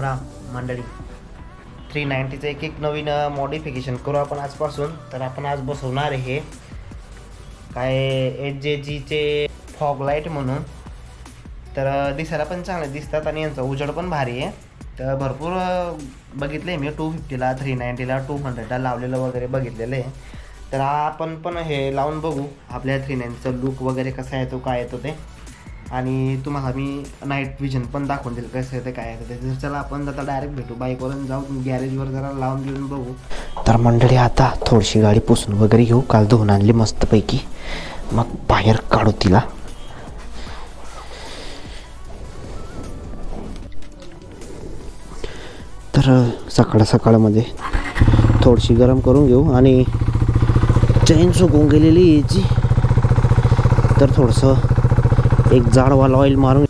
राम राम मंडळी थ्री नाईन्टीचं एक एक नवीन मॉडिफिकेशन करू आपण आजपासून. तर आपण आज बसवणार आहे हे काय एच जे जीचे फॉग लाइट म्हणून. तर दिसायला पण चांगले दिसतात आणि यांचा उजड पण भारी आहे. तर भरपूर बघितले मी टू फिफ्टीला थ्री नाईन्टीला टू हंड्रेडला लावलेलं वगैरे बघितलेलं आहे. तर आपण पण हे लावून बघू आपल्या थ्री नाईनचं लुक वगैरे कसा येतो काय येतो ते. आणि तुम्हाला मी नाईट विजन पण दाखवून देईल कसं आहे ते काय आहे ते. तर चला आपण आता डायरेक्ट भेटू. बाईकवरून जाऊ गॅरेजवर जरा लावून घेऊन बघू. तर मंडळी आता थोडीशी गाडी पुसून वगैरे घेऊ. काल धुवून आणली मस्तपैकी. मग बाहेर काढू तिला. तर सकाळ सकाळमध्ये थोडीशी गरम करून घेऊ. आणि चैन सुकून गेलेली याची तर थोडंसं एक जाडवाला ऑइल मारून.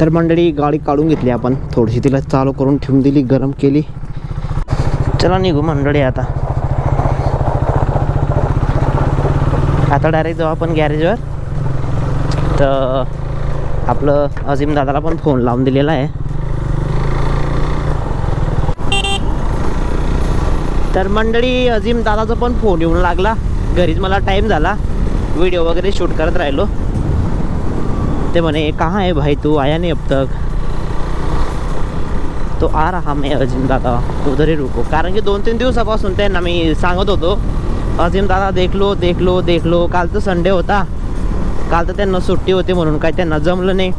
तर मंडळी गाडी काढून घेतली आपण. थोडीशी तिला चालू करून ठेवून दिली गरम केली. चला निघू मंडळी आता. आता डायरेक्ट जाऊ आपण गॅरेजवर तर आपलं अजिम दादाला पण फोन लावून दिलेला आहे. तर मंडळी अजिम दादाचा पण फोन येऊन लागला. घरीच मला टाईम झाला. व्हिडिओ वगैरे शूट करत राहिलो. ते म्हणे कहाँ है भाई तू? आया नहीं अब तक. तो आ रहा मी अजिम दादा। उधर ही रुको। कारण की दोन तीन दिवसापासून त्यांना मी सांगत होतो अजिम दादा देखलो देखलो देखलो काल तर संडे होता। काल तर त्यांना सुट्टी होती म्हणून काय त्यांना जमलं नाही.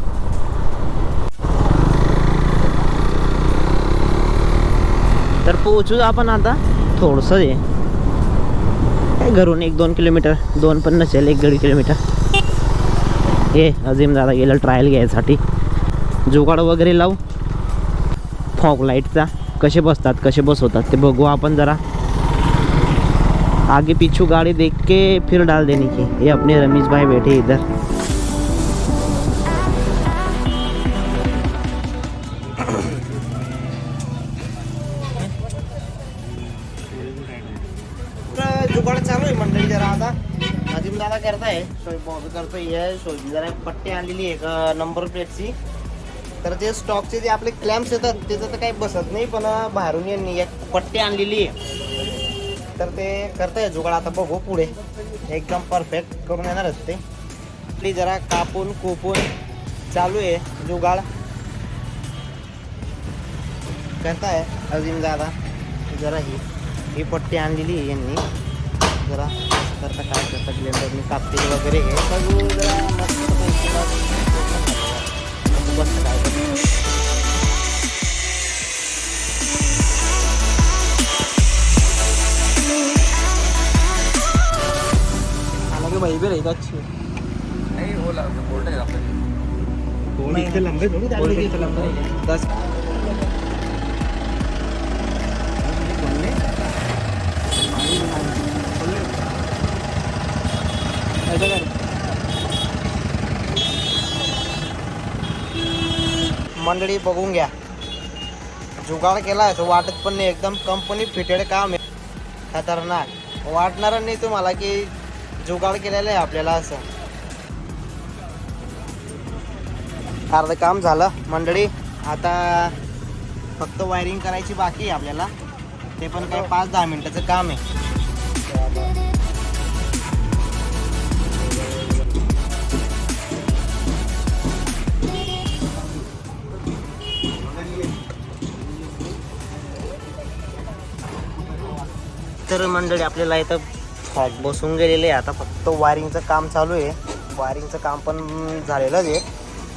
तर पोहोचू आपण आता? थोडंसं आहे घरून एक दोन किलोमीटर दोन पण नसेल एक दीड किलोमीटर. हे अजिम दादा गेलं ट्रायल घ्यायसाठी. जुगाड वगैरे लावू. फॉग लाईटचा कसे बसतात कसे बसवतात ते बघू आपण जरा. आगे पीछू गाड़ी देख के फिर डाल देने की. ये अपने रमेश भाई बैठे इधर. जुगाड चालू आहे मंडळी जरा आता. अजिम दादा करताय. सोय करतोय हे. शोध जरा पट्टी आणलेली आहे एक नंबर प्लेटची तर ते स्टॉकचे जे आपले क्लॅम्प्स येतात त्याचं तर काही बसत नाही पण बाहेरून यांनी एक पट्टी आणलेली आहे. तर ते करताय जुगाड आता बघू पुढे. एकदम परफेक्ट करून येणारच ते. आपली जरा कापून कोपून चालू आहे जुगाड. करताय अजिम दादा. जरा ही ही पट्टी आणलेली आहे यांनी. जरा करता काय करता ब्लेंडरनी कापतील वगैरे हे सगळं जरा मस्त पैकी बस काय करता. हालांकि वही भी रहेगा अच्छी नहीं वो बोल्ट है. दस मंडळी बघून घ्या. जुगाड केला आहे तो वाटत पण नाही. एकदम कंपनी फिटेड काम आहे. खतरनाक. वाटणार नाही तुम्हाला की जुगाड केलेलं आहे आपल्याला असं. अर्ध काम झालं मंडळी. आता फक्त वायरिंग करायची बाकी आहे आपल्याला. ते पण काय पाच दहा मिनिटाचं काम आहे. तर मंडळी आपल्याला इथं फॉग बसून गेलेले आहे. आता फक्त वायरिंगचं काम चालू आहे. वायरिंगचं काम पण झालेलंच आहे.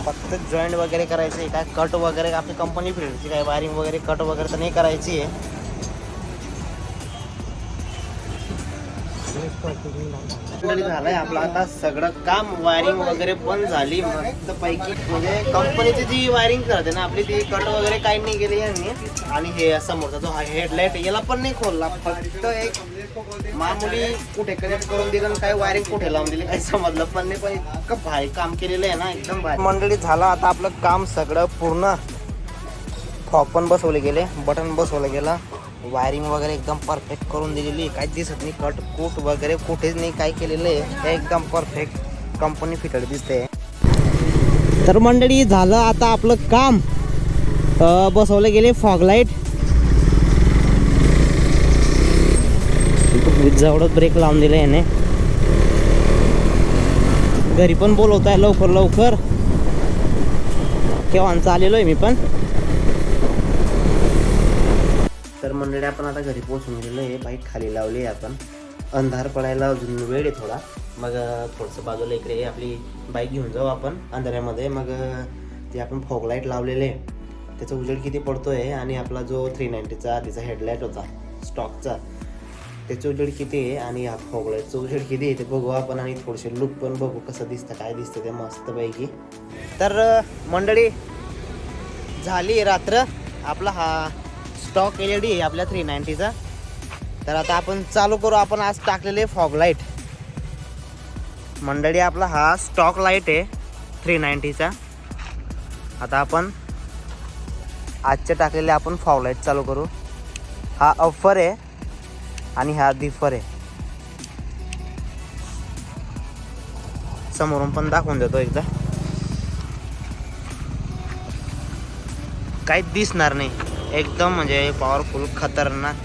फक्त जॉईंट वगैरे करायचं आहे काय कट वगैरे आपली कंपनी फिरची काय वायरिंग वगैरे कट वगैरे तर नाही करायची आहे. झालंय आपलं. आता सगळं काम वायरिंग वगैरे पण झाली मस्त पैकी म्हणजे कंपनीची जी वायरिंग करते ना आपली ती कट वगैरे काही नाही केली यांनी. आणि हे समोरचा जो हेडलाईट याला पण नाही खोलला. फक्त एक मामुली कुठे कनेक्ट करून दिलं काय वायरिंग कुठे लावून दिली काही समजलं पण नाही. पण इतकं भारी काम केलेलं आहे ना एकदम भारी. मंडळी झालं आता आपलं काम सगळं पूर्ण. फॉग पण बसवले गेले बटन बसवलं गेलं. वायरिंग वगैरे एकदम परफेक्ट करून दिलेली आहे. दिसत नाही कट कूट वगैरे कुठेच नाही काय केलेलं आहे हे एकदम परफेक्ट कंपनी फिटेड दिसते. तर मंडळी झालं आता आपलं काम. बसवले गेले फॉग लाइट. ब्रेक लावून दिले याने. घरी पण बोलवत आहे लवकर लवकर. केव्हा आलेलो आहे मी पण. तर मंडळी आपण आता घरी पोहोचून गेलेलो आहे. बाईक खाली लावली आहे आपण. अंधार पडायला अजून वेळ आहे थोडा. मग थोडंसं बाजूला इकडे आपली बाईक घेऊन जाऊ आपण अंधाऱ्यामध्ये. मग ते आपण फॉग लाइट लावलेले आहे. त्याचा उजेड किती पडतो आहे आणि आपला जो थ्री नाईन्टीचा तिचा हेडलाईट होता स्टॉकचा त्याचं उजेड किती आहे आणि हा फॉग लाईटचं उजेड किती आहे ते बघू आपण आणि थोडेसे लुक पण बघू कसं दिसतं काय दिसतं ते मस्तपैकी. तर मंडळी झाली रात्र. आपला हा स्टॉक एल ई डी आहे आपल्या थ्री नाईन्टीचा तर आता आपण चालू करू. आपण आज टाकलेले फॉग लाइट मंडळी आपला हा स्टॉक लाइट आहे थ्री नाईन्टीचा आता आपण आजचे टाकलेले आपण फॉग लाइट चालू करू. हा अफर आहे आणि हा दिफर आहे. समोरून पण दाखवून देतो एकदा. काहीच दिसणार नाही. एकदम म्हणजे पॉवरफुल खतरनाक।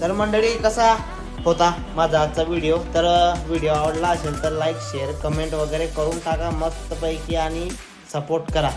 तर मंडळी कसा? होता माझा आजचा व्हिडिओ तर व्हिडिओ आवडला असेल तर लाईक शेअर कमेंट वगैरे करून टाका मस्तपैकी आणि सपोर्ट करा.